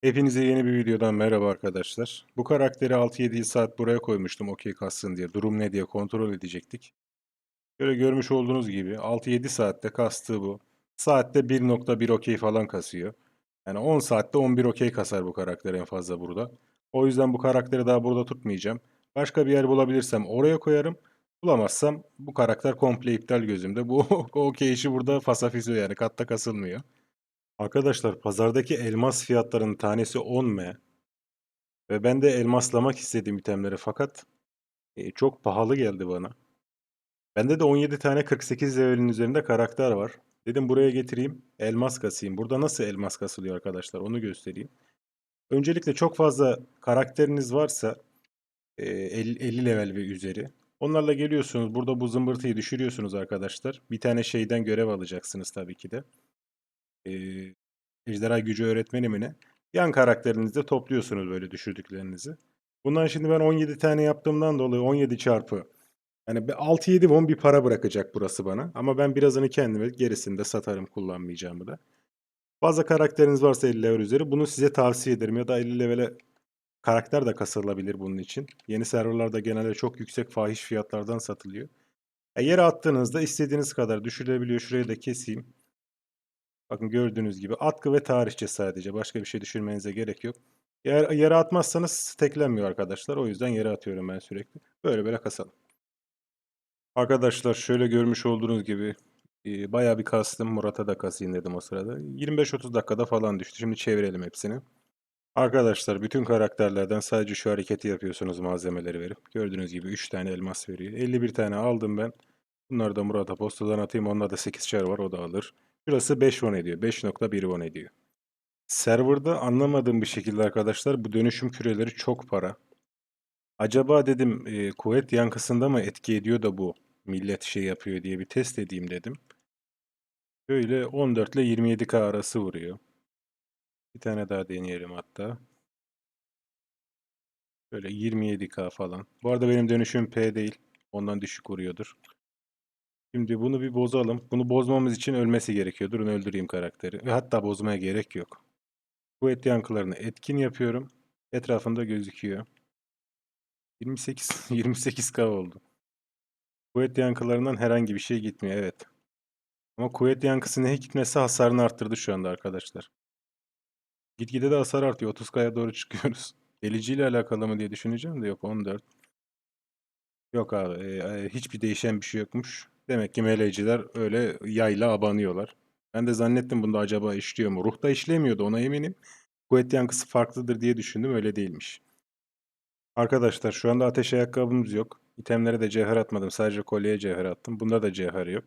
Hepinize yeni bir videodan merhaba arkadaşlar. Bu karakteri 6-7 saat buraya koymuştum okey kassın diye. Durum ne diye kontrol edecektik. Böyle görmüş olduğunuz gibi 6-7 saatte kastığı bu. Saatte 1.1 okey falan kasıyor. Yani 10 saatte 11 okey kasar bu karakter en fazla burada. O yüzden bu karakteri daha burada tutmayacağım. Başka bir yer bulabilirsem oraya koyarım. Bulamazsam bu karakter komple iptal gözümde. Bu okey işi burada fasafiso yani katta kasılmıyor. Arkadaşlar pazardaki elmas fiyatlarının tanesi 10M ve ben de elmaslamak istedim itemleri fakat e, çok pahalı geldi bana. Bende de 17 tane 48 levelin üzerinde karakter var. Dedim buraya getireyim, elmas kasayım. Burada nasıl elmas kasılıyor arkadaşlar onu göstereyim. Öncelikle çok fazla karakteriniz varsa e, 50, 50 level ve üzeri. Onlarla geliyorsunuz. Burada bu zımbırtıyı düşürüyorsunuz arkadaşlar. Bir tane şeyden görev alacaksınız tabii ki de. E, ejderha gücü öğretmeni mi ne? Yan karakterinizde topluyorsunuz böyle düşürdüklerinizi. Bundan şimdi ben 17 tane yaptığımdan dolayı 17 çarpı yani 6-7 won bir para bırakacak burası bana. Ama ben birazını kendime gerisini de satarım kullanmayacağımı da. Fazla karakteriniz varsa 50 level üzeri bunu size tavsiye ederim. Ya da 50 levele karakter de kasılabilir bunun için. Yeni serverlarda genelde çok yüksek fahiş fiyatlardan satılıyor. E, yere attığınızda istediğiniz kadar düşürülebiliyor. Şurayı da keseyim. Bakın gördüğünüz gibi atkı ve tarihçe sadece. Başka bir şey düşürmenize gerek yok. Yer, yere atmazsanız steklenmiyor arkadaşlar. O yüzden yere atıyorum ben sürekli. Böyle böyle kasalım. Arkadaşlar şöyle görmüş olduğunuz gibi e, bayağı bir kastım. Murat'a da kasayım dedim o sırada. 25-30 dakikada falan düştü. Şimdi çevirelim hepsini. Arkadaşlar bütün karakterlerden sadece şu hareketi yapıyorsunuz malzemeleri verip. Gördüğünüz gibi 3 tane elmas veriyor. 51 tane aldım ben. Bunları da Murat'a postadan atayım. Onda da 8 çar var o da alır. Şurası 5 won ediyor. 5.1 won ediyor. Serverda anlamadığım bir şekilde arkadaşlar bu dönüşüm küreleri çok para. Acaba dedim e, kuvvet yankısında mı etki ediyor da bu millet şey yapıyor diye bir test edeyim dedim. Böyle 14 ile 27k arası vuruyor. Bir tane daha deneyelim hatta. Böyle 27k falan. Bu arada benim dönüşüm P değil. Ondan düşük vuruyordur. Şimdi bunu bir bozalım. Bunu bozmamız için ölmesi gerekiyor. Durun öldüreyim karakteri. Ve hatta bozmaya gerek yok. Kuvvet yankılarını etkin yapıyorum. Etrafında gözüküyor. 28 28k oldu. Kuvvet yankılarından herhangi bir şey gitmiyor evet. Ama kuvvet yankısı ne gitmesi hasarını arttırdı şu anda arkadaşlar. Gitgide de hasar artıyor. 30k'ya doğru çıkıyoruz. Deliciyle alakalı mı diye düşüneceğim de yok 14. Yok abi e, e, hiçbir değişen bir şey yokmuş. Demek ki meleciler öyle yayla abanıyorlar. Ben de zannettim bunda acaba işliyor mu? Ruhta işlemiyordu ona eminim. Kuvvet yankısı farklıdır diye düşündüm öyle değilmiş. Arkadaşlar şu anda ateş ayakkabımız yok. İtemlere de cevher atmadım. Sadece kolyeye cevher attım. Bunda da cevher yok.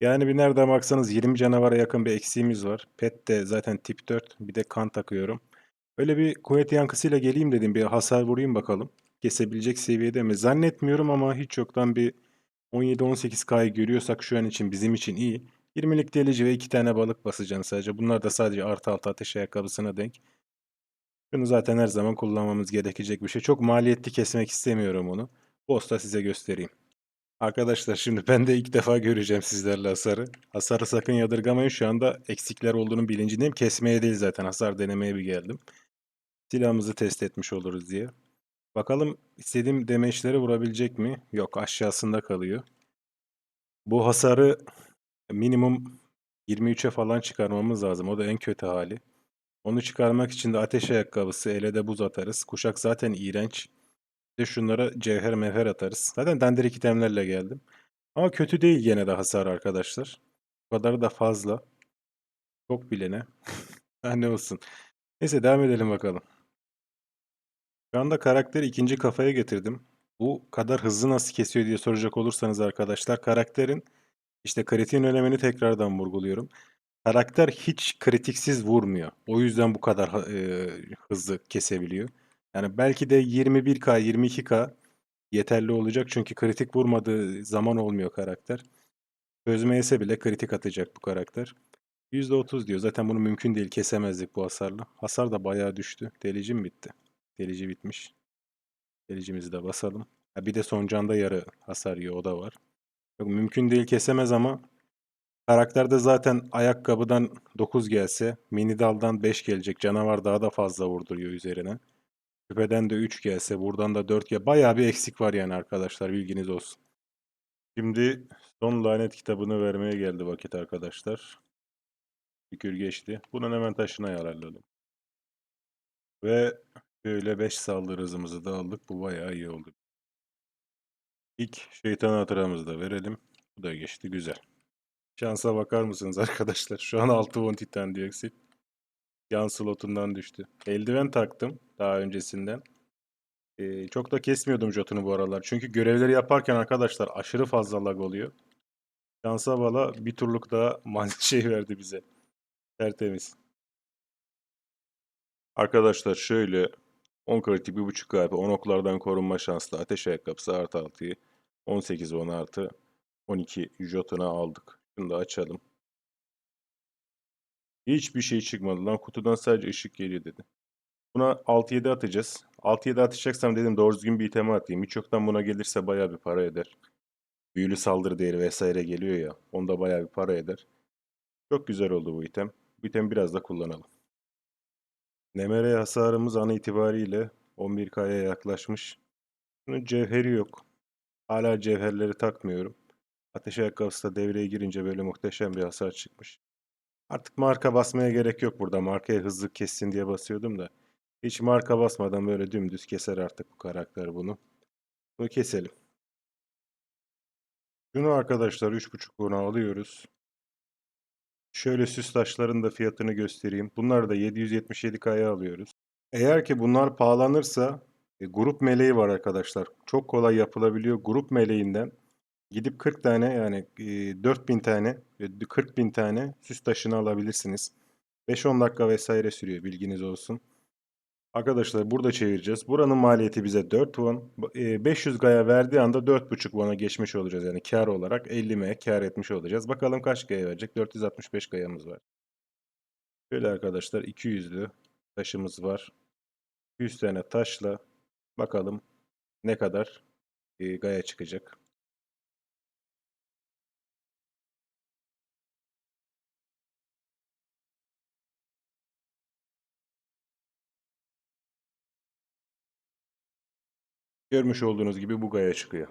Yani bir nereden baksanız 20 canavara yakın bir eksiğimiz var. Pet de zaten tip 4. Bir de kan takıyorum. Öyle bir kuvvet yankısıyla geleyim dedim. Bir hasar vurayım bakalım. Kesebilecek seviyede mi? Zannetmiyorum ama hiç yoktan bir 17-18K'yı görüyorsak şu an için bizim için iyi. 20'lik delici ve 2 tane balık basacağım sadece. Bunlar da sadece artı altı ateş ayakkabısına denk. Bunu zaten her zaman kullanmamız gerekecek bir şey. Çok maliyetli kesmek istemiyorum onu. Boss'ta size göstereyim. Arkadaşlar şimdi ben de ilk defa göreceğim sizlerle hasarı. Hasarı sakın yadırgamayın. Şu anda eksikler olduğunun bilincindeyim. Kesmeye değil zaten hasar denemeye bir geldim. Silahımızı test etmiş oluruz diye. Bakalım istediğim demeçleri vurabilecek mi? Yok aşağısında kalıyor. Bu hasarı minimum 23'e falan çıkarmamız lazım. O da en kötü hali. Onu çıkarmak için de ateş ayakkabısı, ele de buz atarız. Kuşak zaten iğrenç. De şunlara cevher mevher atarız. Zaten dandirik itemlerle geldim. Ama kötü değil gene de hasar arkadaşlar. Bu kadarı da fazla. Çok bilene. Ne olsun. Neyse devam edelim bakalım. Şu anda karakteri ikinci kafaya getirdim. Bu kadar hızlı nasıl kesiyor diye soracak olursanız arkadaşlar karakterin işte kritiğin önemini tekrardan vurguluyorum. Karakter hiç kritiksiz vurmuyor. O yüzden bu kadar e, hızlı kesebiliyor. Yani belki de 21K, 22K yeterli olacak çünkü kritik vurmadığı zaman olmuyor karakter. Çözmeyese bile kritik atacak bu karakter. %30 diyor. Zaten bunu mümkün değil kesemezdik bu hasarla. Hasar da bayağı düştü. Delici mi bitti? Delici bitmiş. Delicimizi de basalım. Ha bir de son canda yarı hasar yiyor o da var. Yok, mümkün değil kesemez ama Karakterde zaten ayakkabıdan 9 gelse, mini daldan 5 gelecek. Canavar daha da fazla vurduruyor üzerine. Küpeden de 3 gelse, buradan da 4 gel. Bayağı bir eksik var yani arkadaşlar bilginiz olsun. Şimdi son lanet kitabını vermeye geldi vakit arkadaşlar. Şükür geçti. Bunun hemen taşına yararlanalım. Ve böyle 5 saldırı hızımızı da aldık. Bu bayağı iyi oldu. İlk şeytan hatıramızı da verelim. Bu da geçti. Güzel. Şansa bakar mısınız arkadaşlar? Şu an 6 won titan dioksit. Yan slotundan düştü. Eldiven taktım daha öncesinden. Ee, çok da kesmiyordum jotunu bu aralar. Çünkü görevleri yaparken arkadaşlar aşırı fazla lag oluyor. Şansa bala bir turluk daha şey verdi bize. Tertemiz. Arkadaşlar şöyle 10 kritik 1.5 kalp 10 oklardan korunma şanslı ateş ayakkabısı artı 6'yı 18 10 artı 12 jotuna aldık. Şunu da açalım. Hiçbir şey çıkmadı lan. Kutudan sadece ışık geliyor dedi. Buna 6-7 atacağız. 6-7 atacaksam dedim doğru düzgün bir iteme atayım. Hiç yoktan buna gelirse bayağı bir para eder. Büyülü saldırı değeri vesaire geliyor ya. Onda bayağı bir para eder. Çok güzel oldu bu item. Bu item biraz da kullanalım. Nemere hasarımız an itibariyle 11K'ya yaklaşmış. Bunun cevheri yok. Hala cevherleri takmıyorum. Ateş ayakkabısı da devreye girince böyle muhteşem bir hasar çıkmış. Artık marka basmaya gerek yok burada. Markaya hızlı kessin diye basıyordum da. Hiç marka basmadan böyle dümdüz keser artık bu karakter bunu. Bunu keselim. Şunu arkadaşlar 3.5 ona alıyoruz. Şöyle süs taşların da fiyatını göstereyim. Bunları da 777K'ya alıyoruz. Eğer ki bunlar pahalanırsa e, grup meleği var arkadaşlar. Çok kolay yapılabiliyor. Grup meleğinden gidip 40 tane yani e, 4000 tane e, 40 bin tane süs taşını alabilirsiniz. 5-10 dakika vesaire sürüyor bilginiz olsun. Arkadaşlar burada çevireceğiz. Buranın maliyeti bize 4 won. E, 500 gaya verdiği anda 4.5 won'a geçmiş olacağız. Yani kar olarak 50 m kar etmiş olacağız. Bakalım kaç gaya verecek? 465 gayamız var. Şöyle arkadaşlar 200'lü taşımız var. 100 tane taşla bakalım ne kadar e, gaya çıkacak. Görmüş olduğunuz gibi bu gaya çıkıyor.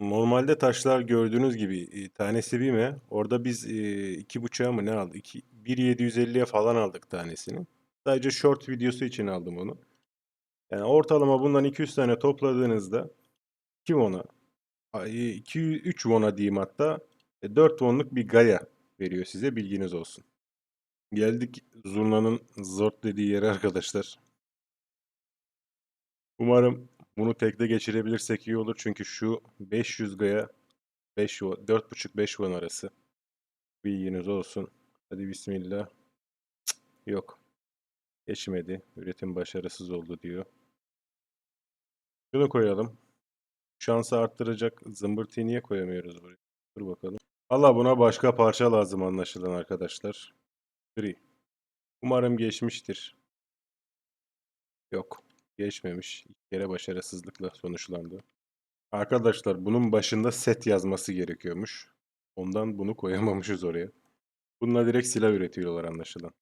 Normalde taşlar gördüğünüz gibi e, tanesi bir mi? Orada biz e, iki buçuğa mı ne aldık? İki- 1.750'ye falan aldık tanesini. Sadece short videosu için aldım onu. Yani ortalama bundan 200 tane topladığınızda 2 won'a, 2 3 won'a diyeyim hatta e, 4 won'luk bir gaya veriyor size bilginiz olsun. Geldik Zurna'nın zort dediği yere arkadaşlar. Umarım bunu tekte geçirebilirsek iyi olur. Çünkü şu 500 gaya 5 4.5-5 won arası. Bilginiz olsun. Hadi bismillah. Cık, yok. Geçmedi. Üretim başarısız oldu diyor. Şunu koyalım. Şansı arttıracak zımbırtıyı niye koyamıyoruz buraya? Dur bakalım. Valla buna başka parça lazım anlaşılan arkadaşlar. Gri. Umarım geçmiştir. Yok. Geçmemiş. İki kere başarısızlıkla sonuçlandı. Arkadaşlar bunun başında set yazması gerekiyormuş. Ondan bunu koyamamışız oraya. Bununla direkt silah üretiyorlar anlaşılan.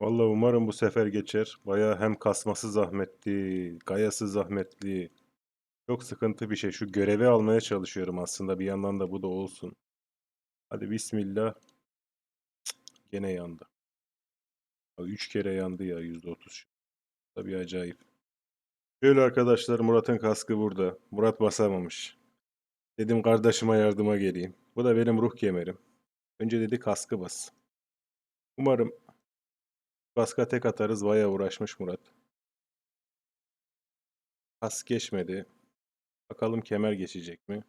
Vallahi umarım bu sefer geçer. Baya hem kasması zahmetli, gayası zahmetli. Çok sıkıntı bir şey. Şu görevi almaya çalışıyorum aslında. Bir yandan da bu da olsun. Hadi bismillah. Gene yandı. 3 kere yandı ya %30. Tabii acayip. Şöyle arkadaşlar Murat'ın kaskı burada. Murat basamamış. Dedim kardeşime yardıma geleyim. Bu da benim ruh kemerim. Önce dedi kaskı bas. Umarım kaska tek atarız. Baya uğraşmış Murat. Kask geçmedi. Bakalım kemer geçecek mi?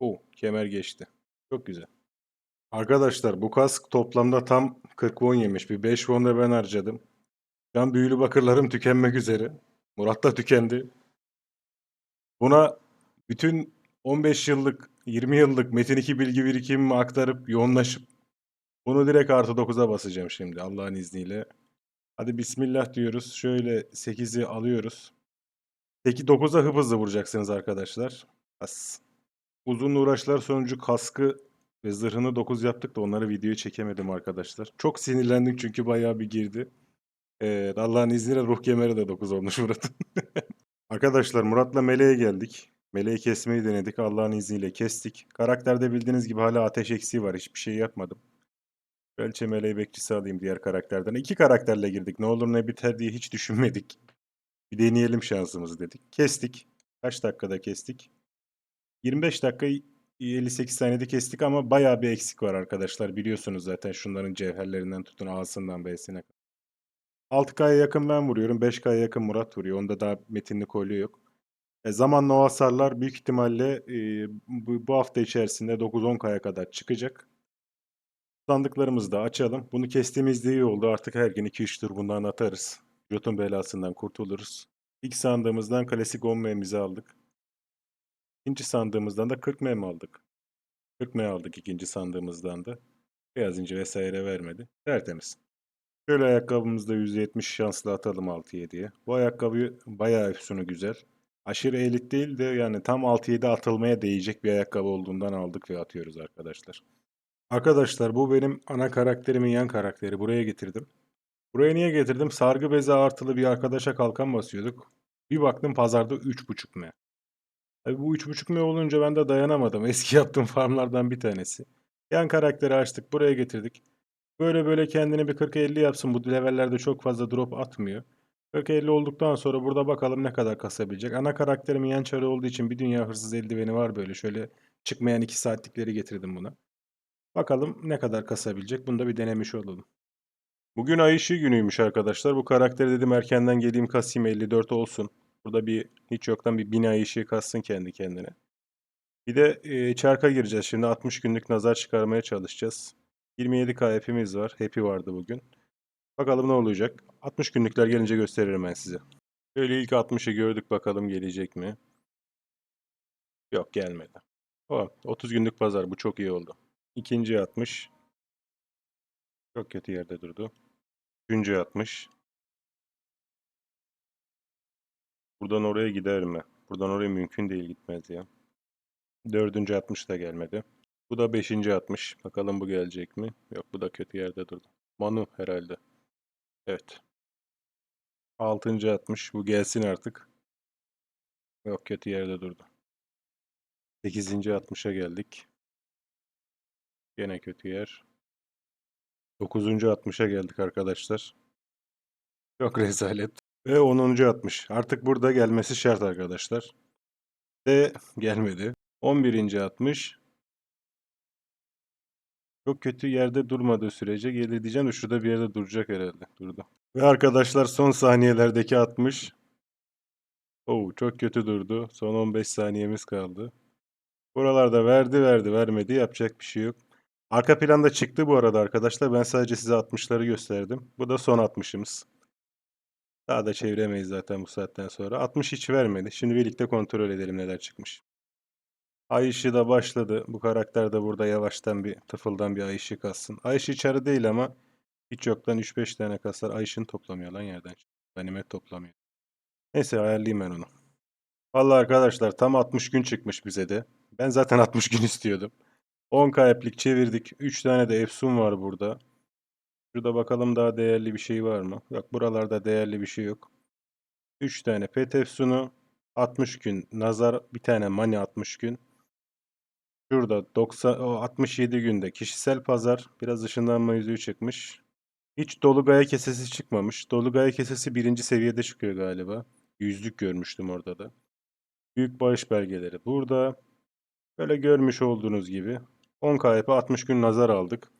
O kemer geçti. Çok güzel. Arkadaşlar bu kask toplamda tam 40 won yemiş. Bir 5 won da ben harcadım. Şu an büyülü bakırlarım tükenmek üzere. Murat da tükendi. Buna bütün 15 yıllık, 20 yıllık Metin 2 bilgi birikimimi aktarıp yoğunlaşıp bunu direkt artı 9'a basacağım şimdi Allah'ın izniyle. Hadi bismillah diyoruz. Şöyle 8'i alıyoruz. 8 9'a hıp hızlı vuracaksınız arkadaşlar. Bas. Uzun uğraşlar sonucu kaskı ve zırhını 9 yaptık da onları videoya çekemedim arkadaşlar. Çok sinirlendik çünkü bayağı bir girdi. Evet, Allah'ın izniyle ruh kemeri de 9 olmuş Murat'ın. Arkadaşlar Murat'la Meleğe geldik. Meleği kesmeyi denedik. Allah'ın izniyle kestik. Karakterde bildiğiniz gibi hala ateş eksiği var. Hiçbir şey yapmadım. Kraliçe Meleği bekçisi alayım diğer karakterden. İki karakterle girdik. Ne olur ne biter diye hiç düşünmedik. Bir deneyelim şansımızı dedik. Kestik. Kaç dakikada kestik? 25 dakika 58 saniyede kestik ama bayağı bir eksik var arkadaşlar. Biliyorsunuz zaten şunların cevherlerinden tutun ağzından B'sine kadar. 6K'ya yakın ben vuruyorum. 5K'ya yakın Murat vuruyor. Onda daha metinli kolye yok. E, zamanla o hasarlar büyük ihtimalle e, bu, bu hafta içerisinde 9-10K'ya kadar çıkacak. Sandıklarımızı da açalım. Bunu kestiğimizde iyi oldu. Artık her gün 2-3 tur bundan atarız. Jotun belasından kurtuluruz. İlk sandığımızdan klasik 10 memizi aldık. İkinci sandığımızdan da 40 mem aldık. 40 mem aldık ikinci sandığımızdan da. Beyaz inci vesaire vermedi. Tertemiz. Şöyle ayakkabımızda %70 şanslı atalım 6-7'ye. Bu ayakkabı bayağı efsunu güzel. Aşırı elit değil de yani tam 6-7 atılmaya değecek bir ayakkabı olduğundan aldık ve atıyoruz arkadaşlar. Arkadaşlar bu benim ana karakterimin yan karakteri. Buraya getirdim. Buraya niye getirdim? Sargı bezi artılı bir arkadaşa kalkan basıyorduk. Bir baktım pazarda 3.5 m. Tabii bu 3.5 m olunca ben de dayanamadım. Eski yaptığım farmlardan bir tanesi. Yan karakteri açtık. Buraya getirdik. Böyle böyle kendini bir 40-50 yapsın. Bu levellerde çok fazla drop atmıyor. 40-50 olduktan sonra burada bakalım ne kadar kasabilecek. Ana karakterimin yan çarı olduğu için bir dünya hırsız eldiveni var böyle. Şöyle çıkmayan 2 saatlikleri getirdim buna. Bakalım ne kadar kasabilecek. Bunu da bir denemiş olalım. Bugün ay ışığı günüymüş arkadaşlar. Bu karakteri dedim erkenden geleyim kasayım 54 olsun. Burada bir hiç yoktan bir bin ay ışığı kassın kendi kendine. Bir de e, çarka gireceğiz. Şimdi 60 günlük nazar çıkarmaya çalışacağız. 27K hepimiz var. Happy vardı bugün. Bakalım ne olacak. 60 günlükler gelince gösteririm ben size. Şöyle ilk 60'ı gördük bakalım gelecek mi? Yok gelmedi. O 30 günlük pazar bu çok iyi oldu. İkinci 60. Çok kötü yerde durdu. Üçüncü 60. Buradan oraya gider mi? Buradan oraya mümkün değil gitmez ya. Dördüncü 60 da gelmedi. Bu da beşinci 60. Bakalım bu gelecek mi? Yok bu da kötü yerde durdu. Manu herhalde. Evet. Altıncı 60. Bu gelsin artık. Yok kötü yerde durdu. Sekizinci 60'a geldik. Gene kötü yer. Dokuzuncu 60'a geldik arkadaşlar. Çok rezalet. Ve 10. 60. Artık burada gelmesi şart arkadaşlar. De gelmedi. 11. 60. Çok kötü yerde durmadığı sürece gelir diyeceğim de şurada bir yerde duracak herhalde. Durdu. Ve arkadaşlar son saniyelerdeki 60. Oo, çok kötü durdu. Son 15 saniyemiz kaldı. Buralarda verdi verdi vermedi yapacak bir şey yok. Arka planda çıktı bu arada arkadaşlar. Ben sadece size 60'ları gösterdim. Bu da son 60'ımız. Daha da çeviremeyiz zaten bu saatten sonra. 60 hiç vermedi. Şimdi birlikte kontrol edelim neler çıkmış. Ay da başladı. Bu karakter de burada yavaştan bir tıfıldan bir ay ışığı kassın. Ay çarı değil ama hiç yoktan 3-5 tane kasar. Ay ışığını toplamıyor lan yerden. Ganimet toplamıyor. Neyse ayarlayayım ben onu. Vallahi arkadaşlar tam 60 gün çıkmış bize de. Ben zaten 60 gün istiyordum. 10k app'lik çevirdik. 3 tane de efsun var burada. Şurada bakalım daha değerli bir şey var mı? Yok buralarda değerli bir şey yok. 3 tane pet efsunu. 60 gün nazar. Bir tane mani 60 gün. Şurada 90, o 67 günde kişisel pazar. Biraz ışınlanma yüzüğü çıkmış. Hiç dolu gaya kesesi çıkmamış. Dolu gaya kesesi birinci seviyede çıkıyor galiba. Yüzlük görmüştüm orada da. Büyük bağış belgeleri burada. Böyle görmüş olduğunuz gibi 10 KP 60 gün nazar aldık.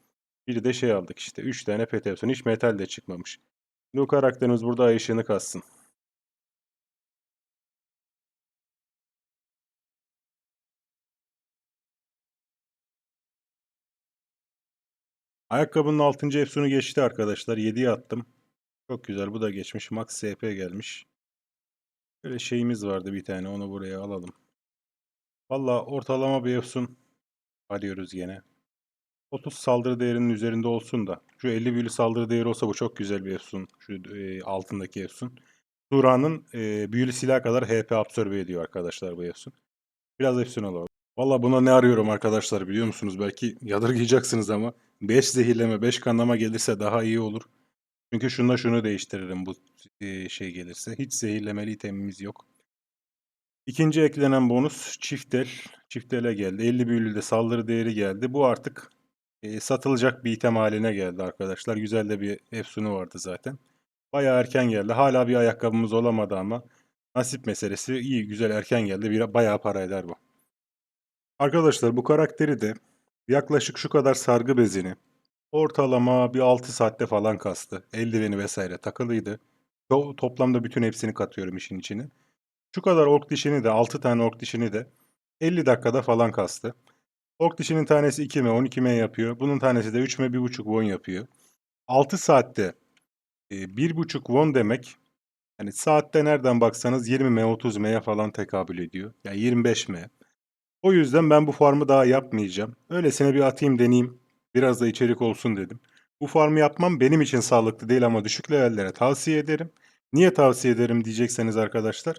Bir de şey aldık işte 3 tane Peterson. Hiç metal de çıkmamış. Bu karakterimiz burada ay ışığını kassın. Ayakkabının 6. efsunu geçti arkadaşlar. 7'ye attım. Çok güzel. Bu da geçmiş. Max SP gelmiş. Böyle şeyimiz vardı bir tane. Onu buraya alalım. Valla ortalama bir efsun arıyoruz yine. 30 saldırı değerinin üzerinde olsun da. Şu 50 büyülü saldırı değeri olsa bu çok güzel bir efsun. Şu e, altındaki efsun. Sura'nın e, büyülü silah kadar HP absorbe ediyor arkadaşlar bu efsun. Biraz efsun alalım. Valla buna ne arıyorum arkadaşlar biliyor musunuz? Belki yadırgayacaksınız ama 5 zehirleme 5 kanama gelirse daha iyi olur. Çünkü şununla şunu değiştiririm bu e, şey gelirse. Hiç zehirlemeli itemimiz yok. İkinci eklenen bonus çiftel. Çiftele geldi. 50 büyülü de saldırı değeri geldi. Bu artık e, satılacak bir item haline geldi arkadaşlar. Güzel de bir efsunu vardı zaten. Bayağı erken geldi. Hala bir ayakkabımız olamadı ama nasip meselesi iyi güzel erken geldi. Bir, bayağı para eder bu. Arkadaşlar bu karakteri de yaklaşık şu kadar sargı bezini ortalama bir 6 saatte falan kastı. Eldiveni vesaire takılıydı. To- toplamda bütün hepsini katıyorum işin içine. Şu kadar ork dişini de 6 tane ork dişini de 50 dakikada falan kastı. Ork dişinin tanesi 2 m 12 m yapıyor. Bunun tanesi de 3 m 1.5 won yapıyor. 6 saatte e, 1.5 won demek yani saatte nereden baksanız 20 m 30 m'ye falan tekabül ediyor. Yani 25 m. O yüzden ben bu farmı daha yapmayacağım. Öylesine bir atayım deneyeyim. Biraz da içerik olsun dedim. Bu farmı yapmam benim için sağlıklı değil ama düşük levellere tavsiye ederim. Niye tavsiye ederim diyecekseniz arkadaşlar.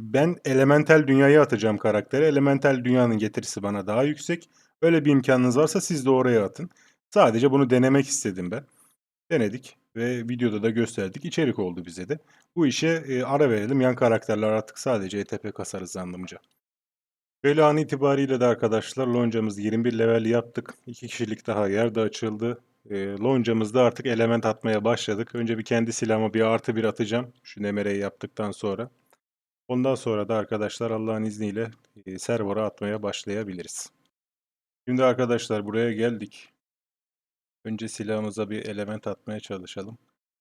Ben elemental dünyaya atacağım karakteri. Elemental dünyanın getirisi bana daha yüksek. Öyle bir imkanınız varsa siz de oraya atın. Sadece bunu denemek istedim ben. Denedik ve videoda da gösterdik. İçerik oldu bize de. Bu işe ara verelim. Yan karakterler artık sadece ETP kasarız zannımca. Böyle an itibariyle de arkadaşlar loncamızı 21 level yaptık. 2 kişilik daha yer de açıldı. E, loncamızda artık element atmaya başladık. Önce bir kendi silahıma bir artı bir atacağım. Şu nemereyi yaptıktan sonra. Ondan sonra da arkadaşlar Allah'ın izniyle e, server'a atmaya başlayabiliriz. Şimdi arkadaşlar buraya geldik. Önce silahımıza bir element atmaya çalışalım.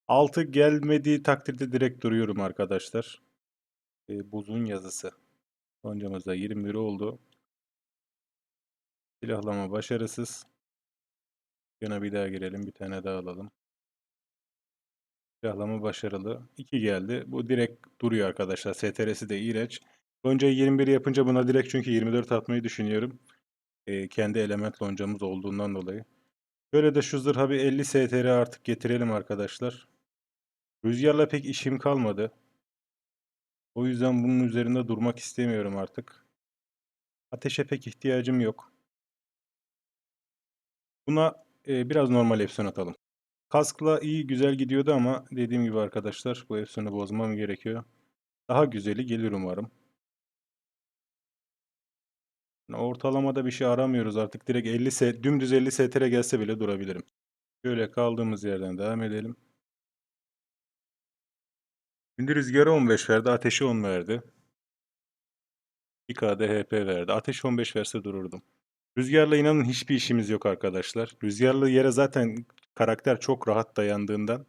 6 gelmediği takdirde direkt duruyorum arkadaşlar. E, buzun yazısı. Loncamızda 21 oldu. Silahlama başarısız. Yana bir daha girelim. Bir tane daha alalım. Silahlama başarılı. 2 geldi. Bu direkt duruyor arkadaşlar. STR'si de iğrenç. Loncayı 21 yapınca buna direkt çünkü 24 atmayı düşünüyorum. Ee, kendi element loncamız olduğundan dolayı. Böyle de şu zırha bir 50 STR artık getirelim arkadaşlar. Rüzgarla pek işim kalmadı. O yüzden bunun üzerinde durmak istemiyorum artık. Ateşe pek ihtiyacım yok. Buna e, biraz normal efsun atalım. Kaskla iyi güzel gidiyordu ama dediğim gibi arkadaşlar bu efsunu bozmam gerekiyor. Daha güzeli gelir umarım. Yani Ortalamada bir şey aramıyoruz artık. Direkt 50 se dümdüz 50 STR gelse bile durabilirim. Şöyle kaldığımız yerden devam edelim. Şimdi rüzgarı 15 verdi, ateşi 10 verdi. 2K'da HP verdi. Ateş 15 verse dururdum. Rüzgarla inanın hiçbir işimiz yok arkadaşlar. Rüzgarlı yere zaten karakter çok rahat dayandığından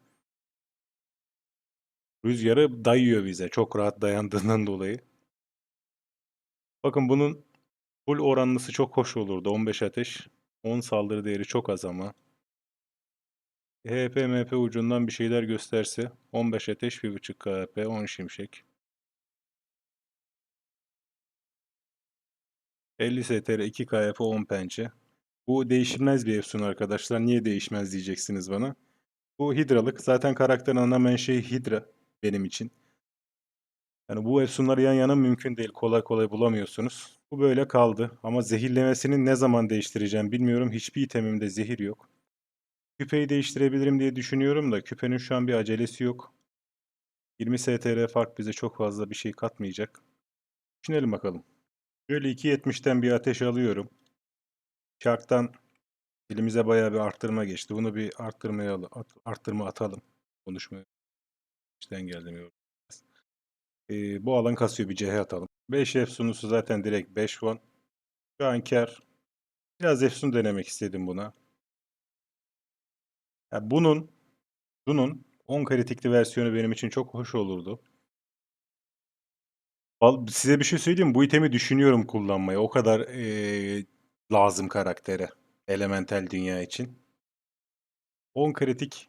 rüzgarı dayıyor bize. Çok rahat dayandığından dolayı. Bakın bunun full oranlısı çok hoş olurdu. 15 ateş. 10 saldırı değeri çok az ama. HP MP ucundan bir şeyler gösterse 15 ateş 1.5 KP 10 şimşek. 50 STR 2 KP 10 pençe. Bu değişilmez bir efsun arkadaşlar. Niye değişmez diyeceksiniz bana. Bu hidralık. Zaten karakterin ana menşei hidra benim için. Yani bu efsunları yan yana mümkün değil. Kolay kolay bulamıyorsunuz. Bu böyle kaldı. Ama zehirlemesini ne zaman değiştireceğim bilmiyorum. Hiçbir itemimde zehir yok. Küpeyi değiştirebilirim diye düşünüyorum da küpenin şu an bir acelesi yok. 20 STR fark bize çok fazla bir şey katmayacak. Düşünelim bakalım. Şöyle 2.70'ten bir ateş alıyorum. Çarktan elimize bayağı bir arttırma geçti. Bunu bir arttırmaya at, arttırma atalım. Konuşmaya işten geldim. Ee, bu alan kasıyor bir CH atalım. 5 efsunusu zaten direkt 5 won. Şu an kar. Biraz efsun denemek istedim buna. Ya bunun bunun 10 kritikli versiyonu benim için çok hoş olurdu. Size bir şey söyleyeyim? Bu itemi düşünüyorum kullanmayı. O kadar eee, lazım karaktere. Elemental dünya için. 10 kritik.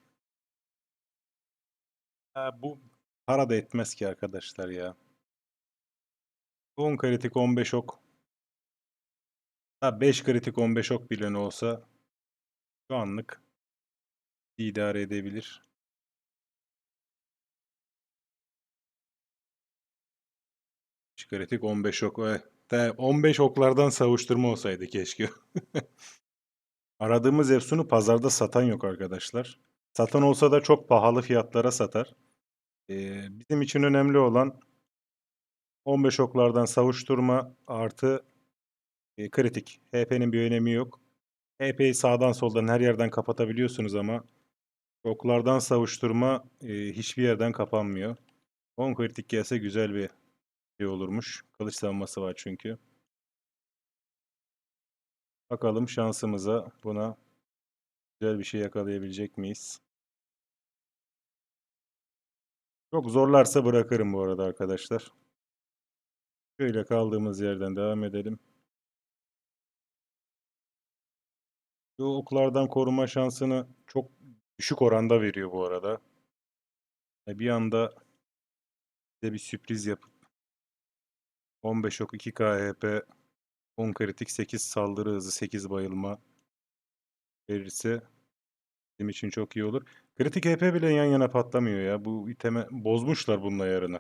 Ha, bu para da etmez ki arkadaşlar ya. 10 kritik 15 ok. Ha 5 kritik 15 ok bile ne olsa şu anlık idare edebilir. Kritik 15 ok. De 15 oklardan savuşturma olsaydı keşke. Aradığımız Efsun'u pazarda satan yok arkadaşlar. Satan olsa da çok pahalı fiyatlara satar. Ee, bizim için önemli olan 15 oklardan savuşturma artı e, kritik. HP'nin bir önemi yok. HP'yi sağdan soldan her yerden kapatabiliyorsunuz ama oklardan savuşturma e, hiçbir yerden kapanmıyor. 10 kritik gelse güzel bir şey olurmuş. Kılıç savunması var çünkü. Bakalım şansımıza buna güzel bir şey yakalayabilecek miyiz? Çok zorlarsa bırakırım bu arada arkadaşlar. Şöyle kaldığımız yerden devam edelim. Bu oklardan koruma şansını çok düşük oranda veriyor bu arada. E, Bir anda bize bir sürpriz yapıp 15 ok 2 KHP 10 kritik 8 saldırı hızı 8 bayılma verirse bizim için çok iyi olur. Kritik HP bile yan yana patlamıyor ya. Bu iteme bozmuşlar bunun ayarını.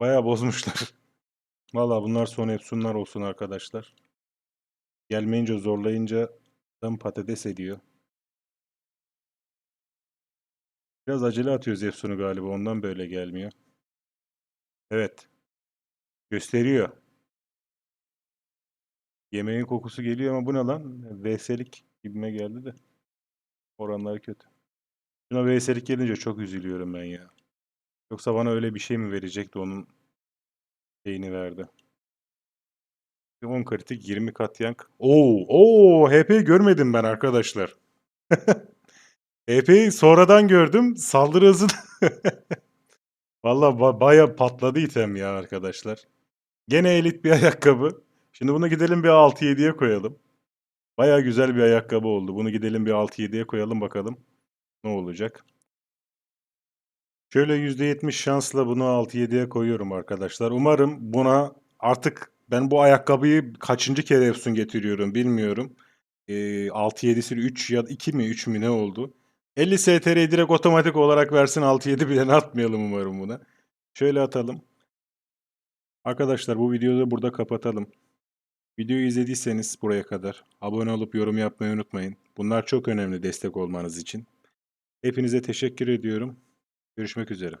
Bayağı bozmuşlar. Valla bunlar son Epsunlar olsun arkadaşlar. Gelmeyince zorlayınca adam patates ediyor. Biraz acele atıyoruz Efsun'u galiba ondan böyle gelmiyor. Evet. Gösteriyor. Yemeğin kokusu geliyor ama bu ne lan? VS'lik gibime geldi de. Oranlar kötü. Şuna VS'lik gelince çok üzülüyorum ben ya. Yoksa bana öyle bir şey mi verecekti onun şeyini verdi. 10 kritik 20 katyank. Oo, oo HP görmedim ben arkadaşlar. HP'yi sonradan gördüm. Saldırı hızı Valla ba- baya patladı item ya arkadaşlar. Gene elit bir ayakkabı. Şimdi bunu gidelim bir 6-7'ye koyalım. Baya güzel bir ayakkabı oldu. Bunu gidelim bir 6-7'ye koyalım bakalım. Ne olacak? Şöyle %70 şansla bunu 6-7'ye koyuyorum arkadaşlar. Umarım buna artık ben bu ayakkabıyı kaçıncı kere Efsun getiriyorum bilmiyorum. Ee, 6-7'si 3 ya 2 mi 3 mü ne oldu? 50 STR'yi direkt otomatik olarak versin 6-7 bile atmayalım umarım buna. Şöyle atalım. Arkadaşlar bu videoyu da burada kapatalım. Videoyu izlediyseniz buraya kadar abone olup yorum yapmayı unutmayın. Bunlar çok önemli destek olmanız için. Hepinize teşekkür ediyorum. Görüşmek üzere.